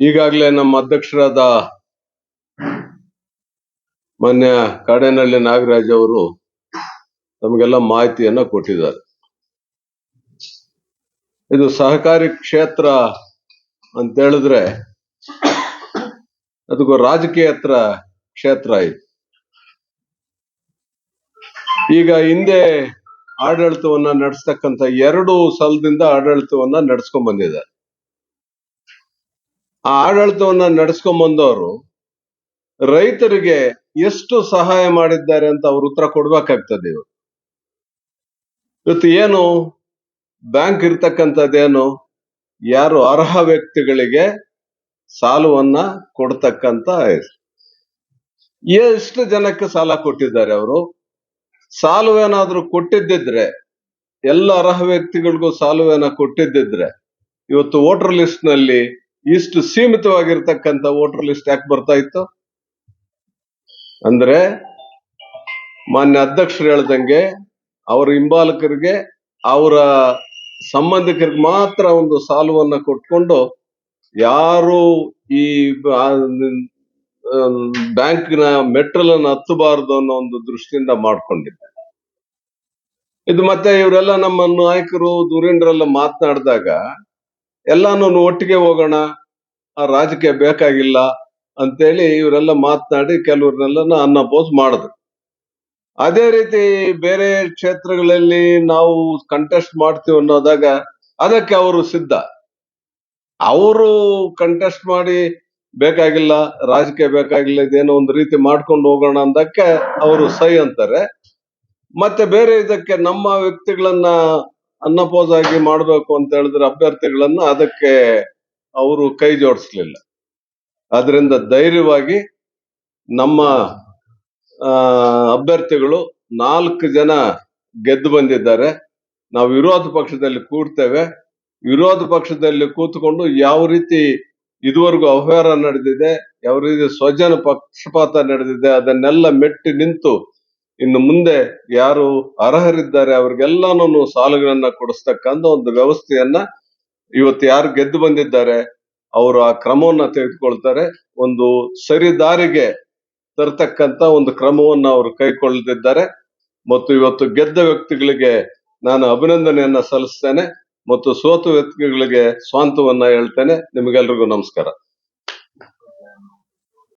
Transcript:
ಈಗಾಗಲೇ ನಮ್ಮ ಅಧ್ಯಕ್ಷರಾದ ಮಾನ್ಯ ಕಾಡೇನಹಳ್ಳಿ ನಾಗರಾಜ್ ಅವರು ತಮಗೆಲ್ಲ ಮಾಹಿತಿಯನ್ನ ಕೊಟ್ಟಿದ್ದಾರೆ. ಇದು ಸಹಕಾರಿ ಕ್ಷೇತ್ರ ಅಂತ ಹೇಳಿದ್ರೆ ಅದಕ್ಕೂ ರಾಜಕೀಯೇತರ ಕ್ಷೇತ್ರ ಇದು. ಈಗ ಹಿಂದೆ ಆಡಳಿತವನ್ನ ನಡೆಸ್ತಕ್ಕಂತ ಎರಡು ಸಲದಿಂದ ಆಡಳಿತವನ್ನ ನಡೆಸ್ಕೊಂಡ್ ಬಂದಿದ್ದಾರೆ. ಆ ಆಡಳಿತವನ್ನ ನಡೆಸ್ಕೊಂಬಂದವರು ರೈತರಿಗೆ ಎಷ್ಟು ಸಹಾಯ ಮಾಡಿದ್ದಾರೆ ಅಂತ ಅವ್ರ ಉತ್ತರ ಕೊಡ್ಬೇಕಾಗ್ತದೆ ಇವರು. ಇವತ್ತು ಏನು, ಬ್ಯಾಂಕ್ ಇರ್ತಕ್ಕಂಥದ್ದೇನು, ಯಾರು ಅರ್ಹ ವ್ಯಕ್ತಿಗಳಿಗೆ ಸಾಲವನ್ನ ಕೊಡ್ತಕ್ಕಂತ ಎಷ್ಟು ಜನಕ್ಕೆ ಸಾಲ ಕೊಟ್ಟಿದ್ದಾರೆ ಅವರು? ಸಾಲವೇನಾದ್ರೂ ಕೊಟ್ಟಿದ್ದಿದ್ರೆ, ಎಲ್ಲ ಅರ್ಹ ವ್ಯಕ್ತಿಗಳಿಗೂ ಸಾಲವೇನ ಕೊಟ್ಟಿದ್ದಿದ್ರೆ, ಇವತ್ತು ವೋಟರ್ ಲಿಸ್ಟ್ನಲ್ಲಿ ಇಷ್ಟು ಸೀಮಿತವಾಗಿರ್ತಕ್ಕಂಥ ವೋಟರ್ ಲಿಸ್ಟ್ ಯಾಕೆ ಬರ್ತಾ ಇತ್ತು? ಅಂದ್ರೆ ಮಾನ್ಯ ಅಧ್ಯಕ್ಷರು ಹೇಳ್ದಂಗೆ ಅವರ ಹಿಂಬಾಲಕರಿಗೆ, ಅವರ ಸಂಬಂಧಿಕರಿಗೆ ಮಾತ್ರ ಒಂದು ಸಾಲುವನ್ನ ಕೊಟ್ಕೊಂಡು ಯಾರು ಈ ಬ್ಯಾಂಕ್ನ ಮೆಟ್ರಲನ್ನು ಹತ್ತಬಾರದು ಅನ್ನೋ ಒಂದು ದೃಷ್ಟಿಯಿಂದ ಮಾಡ್ಕೊಂಡಿದ್ದಾರೆ. ಇದು ಮತ್ತೆ ಇವರೆಲ್ಲ ನಮ್ಮ ನಾಯಕರು ಧುರೀಣರೆಲ್ಲ ಮಾತನಾಡಿದಾಗ ಎಲ್ಲಾನು ಒಟ್ಟಿಗೆ ಹೋಗೋಣ ಆ ರಾಜಕೀಯ ಬೇಕಾಗಿಲ್ಲ ಅಂತೇಳಿ ಇವರೆಲ್ಲ ಮಾತನಾಡಿ ಕೆಲವ್ರನ್ನೆಲ್ಲ ಅನ್ನಪೋಸ್ ಮಾಡಿದ್ರು. ಅದೇ ರೀತಿ ಬೇರೆ ಕ್ಷೇತ್ರಗಳಲ್ಲಿ ನಾವು ಕಂಟೆಸ್ಟ್ ಮಾಡ್ತೀವಿ ಅನ್ನೋದಾಗ ಅದಕ್ಕೆ ಅವರು ಸಿದ್ಧ. ಅವರು ಕಂಟೆಸ್ಟ್ ಮಾಡಿ ಬೇಕಾಗಿಲ್ಲ, ರಾಜಕೀಯ ಬೇಕಾಗಿಲ್ಲ, ಇದೇನೋ ಒಂದು ರೀತಿ ಮಾಡ್ಕೊಂಡು ಹೋಗೋಣ ಅಂದಕ್ಕೆ ಅವರು ಸೈ ಅಂತಾರೆ. ಮತ್ತೆ ಬೇರೆ ಇದಕ್ಕೆ ನಮ್ಮ ವ್ಯಕ್ತಿಗಳನ್ನ ಅನ್ನಪೋಸ್ ಆಗಿ ಮಾಡ್ಬೇಕು ಅಂತ ಹೇಳಿದ್ರೆ ಅಭ್ಯರ್ಥಿಗಳನ್ನ ಅದಕ್ಕೆ ಅವರು ಕೈ ಜೋಡಿಸ್ಲಿಲ್ಲ. ಅದರಿಂದ ಧೈರ್ಯವಾಗಿ ನಮ್ಮ ಅಭ್ಯರ್ಥಿಗಳು ನಾಲ್ಕು ಜನ ಗೆದ್ದು ಬಂದಿದ್ದಾರೆ. ನಾವು ವಿರೋಧ ಪಕ್ಷದಲ್ಲಿ ಕೂಡ್ತೇವೆ ವಿರೋಧ ಪಕ್ಷದಲ್ಲಿ ಕೂತ್ಕೊಂಡು ಯಾವ ರೀತಿ ಇದುವರೆಗೂ ಅವ್ಯವಹಾರ ನಡೆದಿದೆ, ಯಾವ ರೀತಿ ಸ್ವಜನ ಪಕ್ಷಪಾತ ನಡೆದಿದೆ, ಅದನ್ನೆಲ್ಲ ಮೆಟ್ಟಿ ನಿಂತು ಇನ್ನು ಮುಂದೆ ಯಾರು ಅರ್ಹರಿದ್ದಾರೆ, ಅವ್ರಿಗೆಲ್ಲಾನು ಸಾಲುಗಳನ್ನ ಕೊಡಿಸ್ತಕ್ಕಂಥ ಒಂದು ವ್ಯವಸ್ಥೆಯನ್ನ ಇವತ್ತು ಯಾರು ಗೆದ್ದು ಬಂದಿದ್ದಾರೆ, ಅವರು ಆ ಕ್ರಮವನ್ನ ತೆಗೆದುಕೊಳ್ತಾರೆ. ಒಂದು ಸರಿ ದಾರಿಗೆ ತರ್ತಕ್ಕಂತ ಒಂದು ಕ್ರಮವನ್ನ ಅವರು ಕೈಗೊಳ್ಳದಿದ್ದಾರೆ ಮತ್ತು ಇವತ್ತು ಗೆದ್ದ ವ್ಯಕ್ತಿಗಳಿಗೆ ನಾನು ಅಭಿನಂದನೆಯನ್ನ ಸಲ್ಲಿಸ್ತೇನೆ. ಮತ್ತು ಸೋತ ವ್ಯಕ್ತಿಗಳಿಗೆ ಸ್ವಾಂತವನ್ನ ಹೇಳ್ತೇನೆ. ನಿಮಗೆಲ್ರಿಗೂ ನಮಸ್ಕಾರ.